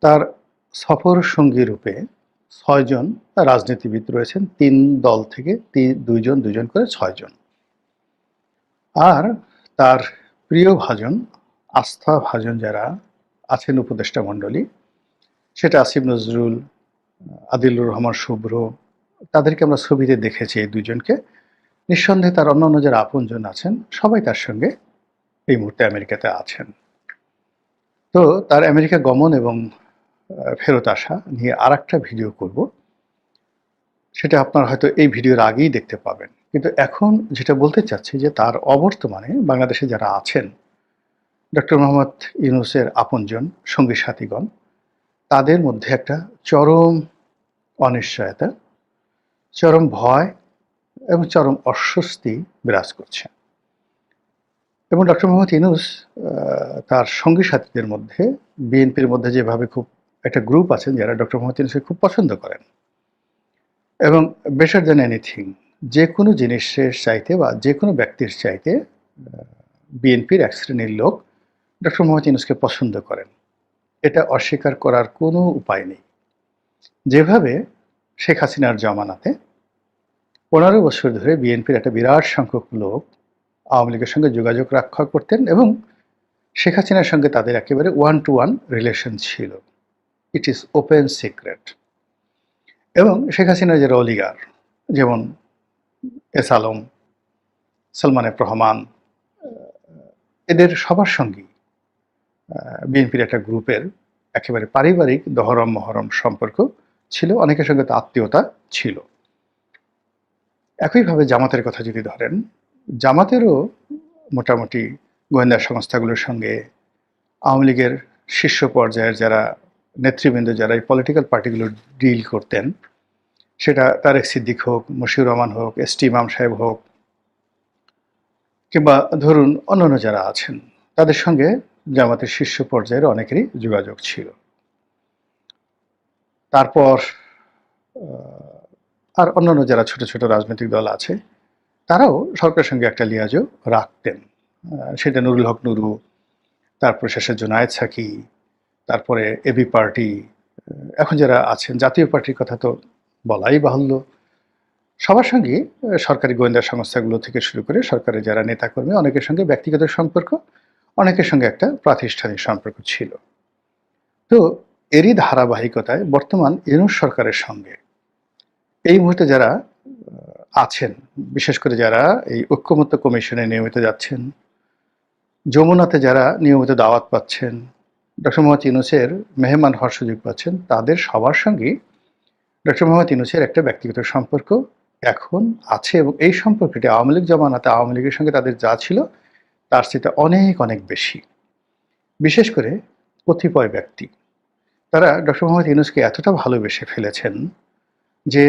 তার সফর সঙ্গী রূপে ছয়জন রাজনীতিবিদ রয়েছেন। তিন দল থেকে তি- দুইজন দুইজন করে ছয়জন। আর তার প্রিয় ভাজন, আস্থা ভাজন যারা আছেন উপদেষ্টা মণ্ডলী, সেটা আসিফ নজরুল, আদিলুর রহমান শুভ্র, তাদেরকে আমরা ছবিতে দেখেছি এই দুজনকে নিঃসন্দেহে তার অন্যান্য যারা আপনজন আছেন, সবাই তার সঙ্গে এই মুহূর্তে আমেরিকাতে আছেন। তো তার আমেরিকা গমন এবং ফেরত আসা নিয়ে আর ভিডিও করব। সেটা আপনার হয়তো এই ভিডিওর আগেই দেখতে পাবেন। কিন্তু এখন যেটা বলতে চাচ্ছি যে তার অবর্তমানে বাংলাদেশে যারা আছেন, ডক্টর মোহাম্মদ ইউনুসের আপনজন, সঙ্গী সাথীগণ, তাদের মধ্যে একটা চরম অনিশ্চয়তা, চরম ভয় এবং চরম অস্বস্তি বিরাজ করছে। এবং ডক্টর মোহাম্মদ ইনুস তার সঙ্গী সাথীদের মধ্যে, বিএনপির মধ্যে যেভাবে খুব একটা গ্রুপ আছেন যারা ডক্টর ইনুসকে খুব পছন্দ করেন। এবং বেটার দেন এনিথিং যে কোনো জিনিসের চাইতে বা যে কোনো ব্যক্তির চাইতে বিএনপির এক শ্রেণির লোক ডক্টর মোহাম্মদ ইনুসকে পছন্দ করেন। এটা অস্বীকার করার কোনো উপায় নেই। যেভাবে শেখ হাসিনার জমানাতে পনেরো বছর ধরে বিএনপির একটা বিরাট সংখ্যক লোক আওয়ামী লীগের সঙ্গে যোগাযোগ রক্ষা করতেন এবং শেখ হাসিনার সঙ্গে তাদের একেবারে ওয়ান টু ওয়ান রিলেশন ছিল। It is open secret. এবং শেখ হাসিনার যে অলিগার যেমন এস আলম, সালমান এফ রহমান এদের সবার সঙ্গেই বিএনপির একটা গ্রুপের একেবারে পারিবারিক দহরম মহরম সম্পর্ক ছিল, অনেকের সঙ্গে তো আত্মীয়তা ছিল। একইভাবে জামাতের কথা যদি ধরেন, জামাতেরও মোটামুটি গোয়েন্দা সংস্থাগুলোর সঙ্গে আওয়ামী লীগের শীর্ষ পর্যায়ের যারা নেতৃবৃন্দ যারা এই পলিটিক্যাল পার্টিগুলো ডিল করতেন, সেটা তারেক সিদ্দিক হোক, মশিউর রহমান হোক, এস টি ইমাম সাহেব হোক, কিংবা ধরুন অন্যান্য যারা আছেন, তাদের সঙ্গে জামাতের শীর্ষ পর্যায়ের অনেকেরই যোগাযোগ ছিল। তারপর আর অন্যান্য যারা ছোট ছোট রাজনৈতিক দল আছে, তারাও সরকারের সঙ্গে একটা লিয়াজও রাখতেন। সেটা নুরুল হক নুরু, তারপরে শেষে জোনায়েদ সাকি তারপরে এবি পার্টি এখন যারা আছেন, জাতীয় পার্টির কথা তো বলাই বাহুল্য। সবার সঙ্গে সরকারি গোয়েন্দা সংস্থাগুলো থেকে শুরু করে সরকারের যারা নেতাকর্মী, অনেকের সঙ্গে ব্যক্তিগত সম্পর্ক, অনেকের সঙ্গে একটা প্রাতিষ্ঠানিক সম্পর্ক ছিল। তো এরই ধারাবাহিকতায় বর্তমান ইউনুস সরকারের সঙ্গে এই মুহূর্তে যারা আছেন, বিশেষ করে যারা এই ঐক্যমত্য কমিশনে নিয়মিত যাচ্ছেন, যমুনাতে যারা নিয়মিত দাওয়াত পাচ্ছেন ডক্টর মোহাম্মদ ইউনুসের মেহমান হওয়ার সুযোগ পাচ্ছেন। তাদের সবার সঙ্গে ডক্টর মোহাম্মদ ইউনুসের একটা ব্যক্তিগত সম্পর্ক এখন আছে এবং এই সম্পর্কটি আওয়ামী লীগ জমানাতে আওয়ামী লীগের সঙ্গে তাদের যা ছিল, তার চেয়ে অনেক অনেক বেশি। বিশেষ করে কতিপয় ব্যক্তি। তারা ডক্টর মোহাম্মদ ইউনুসকে এতটা ভালোবেসে ফেলেছেন যে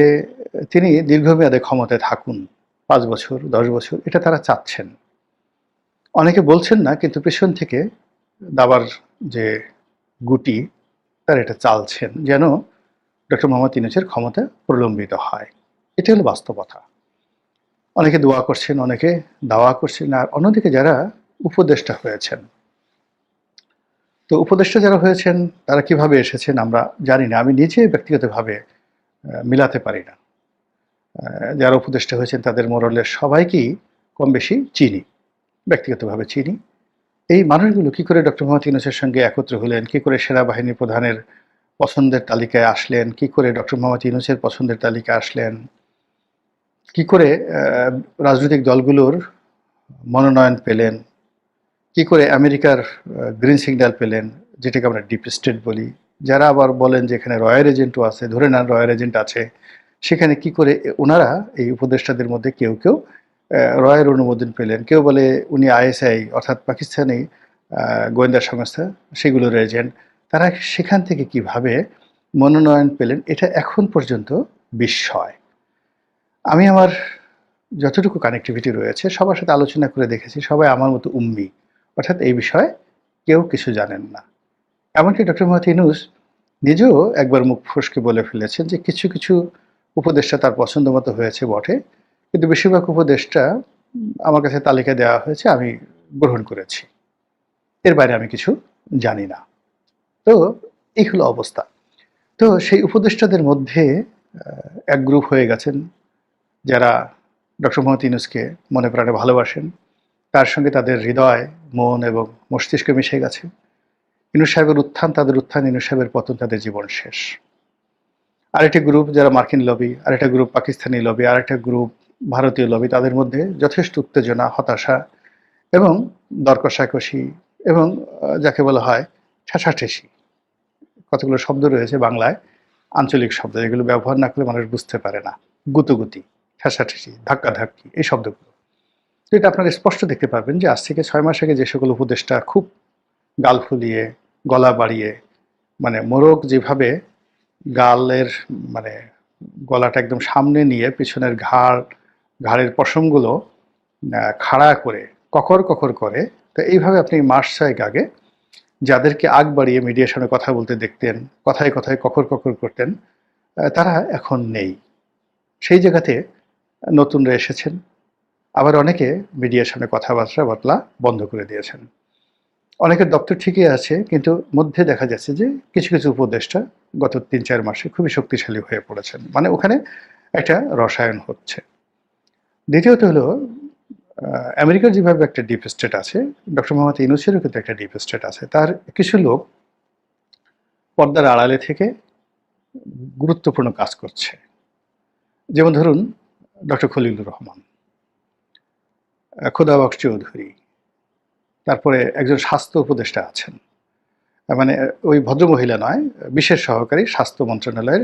তিনি দীর্ঘমেয়াদে ক্ষমতায় থাকুন, পাঁচ বছর, দশ বছর, এটা তারা চাচ্ছেন। অনেকে বলছেন না, কিন্তু পেছন থেকে দাবার যে গুটি, তার এটা চালছেন যেন ডক্টর মোহাম্মদ ইউনুসের ক্ষমতা প্রলম্বিত হয়। এটা হলো বাস্তবতা। অনেকে দোয়া করছেন, অনেকে দাওয়া করছেন, আর অন্যদিকে যারা উপদেষ্টা হয়েছেন। তো উপদেষ্টা যারা হয়েছেন, তারা কীভাবে এসেছেন আমরা জানি না। আমি নিজে ব্যক্তিগতভাবে মিলাতে পারি না। যারা উপদেষ্টা হয়েছেন, তাদের মোরলের সবাইকেই কম বেশি চিনি। ব্যক্তিগতভাবে চিনি। এই মানুষগুলো কি করে ডক্টর মোহাম্মদ ইউনুসের সঙ্গে একত্র হলেন? কি করে সেনাবাহিনী প্রধানের পছন্দের তালিকায় আসলেন? কি করে ডক্টর মোহাম্মদ ইউনুসের পছন্দের তালিকায় আসলেন? কি করে রাজনৈতিক দলগুলোর মনোনয়ন পেলেন? কি করে আমেরিকার গ্রিন সিগন্যাল পেলেন? যেটাকে আমরা ডিপ স্টেট বলি। যারা আবার বলেন যে এখানে রয়্যাল এজেন্টও আছে, ধরে নেন রয়্যাল এজেন্ট আছে, সেখানে কি করে ওনারা, এই উপদেষ্টাদের মধ্যে কেউ কেউ রয়ের অনুমোদন পেলেন। কেউ বলে উনি আইএসআই, অর্থাৎ পাকিস্তানি গোয়েন্দা সংস্থা, সেগুলোর এজেন্ট। তারা সেখান থেকে কীভাবে মনোনয়ন পেলেন, এটা এখন পর্যন্ত বিস্ময়। আমি আমার যতটুকু কানেক্টিভিটি রয়েছে, সবার সাথে আলোচনা করে দেখেছি, সবাই আমার মতো উম্মি। অর্থাৎ এই বিষয়ে কেউ কিছু জানেন না। এমনকি ডক্টর মোহাম্মদ ইনুস নিজেও একবার মুখ ফসকে বলে ফেলেছেন যে কিছু কিছু উপদেষ্টা তার পছন্দ মতো হয়েছে বটে কিন্তু বেশিরভাগ উপদেষ্টা উম, আমার কাছে তালিকা দেওয়া হয়েছে আমি গ্রহণ করেছি। এর বাইরে আমি কিছু জানি না। তো এই হলো অবস্থা। তো সেই উপদেষ্টাদের মধ্যে এক গ্রুপ হয়ে গেছেন যারা ডক্টর মোহাম্মদ ইউনুসকে মনে প্রাণে ভালোবাসেন। তার সঙ্গে তাদের হৃদয় মন এবং মস্তিষ্ক মিশে গেছে। ইনুস সাহেবের উত্থান তাদের উত্থান ইনুস সাহেবের পতন তাদের জীবন শেষ। আরেকটি গ্রুপ যারা মার্কিন লবি আরেকটা গ্রুপ পাকিস্তানি লবি আরেকটা গ্রুপ ভারতীয় লবি তাদের মধ্যে যথেষ্ট উত্তেজনা, হতাশা এবং দর কষাকষি এবং যাকে বলা হয় ঠেসাঠেসি। কতগুলো শব্দ রয়েছে বাংলায়, আঞ্চলিক শব্দ যেগুলো ব্যবহার না করলে মানুষ বুঝতে পারে না। গুতুগুতি, ঠেসাঠেসি, ধাক্কাধাক্কি, এই শব্দগুলো। তো এটা আপনারা স্পষ্ট দেখতে পারবেন যে আজ থেকে ছয় মাস আগে যে সকল উপদেষ্টা খুব গাল ফুলিয়ে, গলা বাড়িয়ে মানে মোরগ যেভাবে গালের মানে গলাটা একদম সামনে নিয়ে পিছনের ঘাড় ঘাড়ের পশমগুলো খাড়া করে, ককর ককর করে, তো এইভাবে আপনি মাস ছয়েক আগে যাদেরকে আগ বাড়িয়ে মিডিয়ার সামনে কথা বলতে দেখতেন, কথায় কথায় ককর ককর করতেন তারা এখন নেই। সেই জায়গাতে নতুনরা এসেছেন, আবার অনেকে মিডিয়ার সামনে কথাবার্তা বাতলা বন্ধ করে দিয়েছেন। অনেকের দপ্তর ঠিকই আছে, কিন্তু মধ্যে দেখা যাচ্ছে যে কিছু কিছু উপদেষ্টা গত তিন চার মাসে খুবই শক্তিশালী হয়ে পড়েছেন। মানে ওখানে একটা রসায়ন হচ্ছে। দ্বিতীয়ত হলো আমেরিকার যেভাবে একটা ডিপ স্টেট আছে ডক্টর মোহাম্মদ ইউনুসেরও কিন্তু একটা ডিপ স্টেট আছে। তার কিছু লোক পর্দার আড়ালে থেকে গুরুত্বপূর্ণ কাজ করছে। যেমন ধরুন ডক্টর খলিলুর রহমান খোদাবক্স চৌধুরী, তারপরে একজন স্বাস্থ্য উপদেষ্টা আছেন। মানে ওই ভদ্রমহিলা নয়, বিশেষ সহকারী স্বাস্থ্য মন্ত্রণালয়ের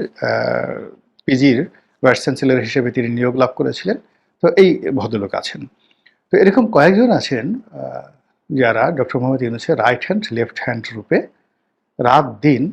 পিজির ভাইস চ্যান্সেলর হিসেবে তিনি নিয়োগ লাভ করেছিলেন। তো এই ভদ্রলোক আছেন। তো এরকম কয়েকজন আছেন যারা ডক্টর মোহাম্মদ ইউনুসের রাইট হ্যান্ড লেফট হ্যান্ড রূপে রাত দিন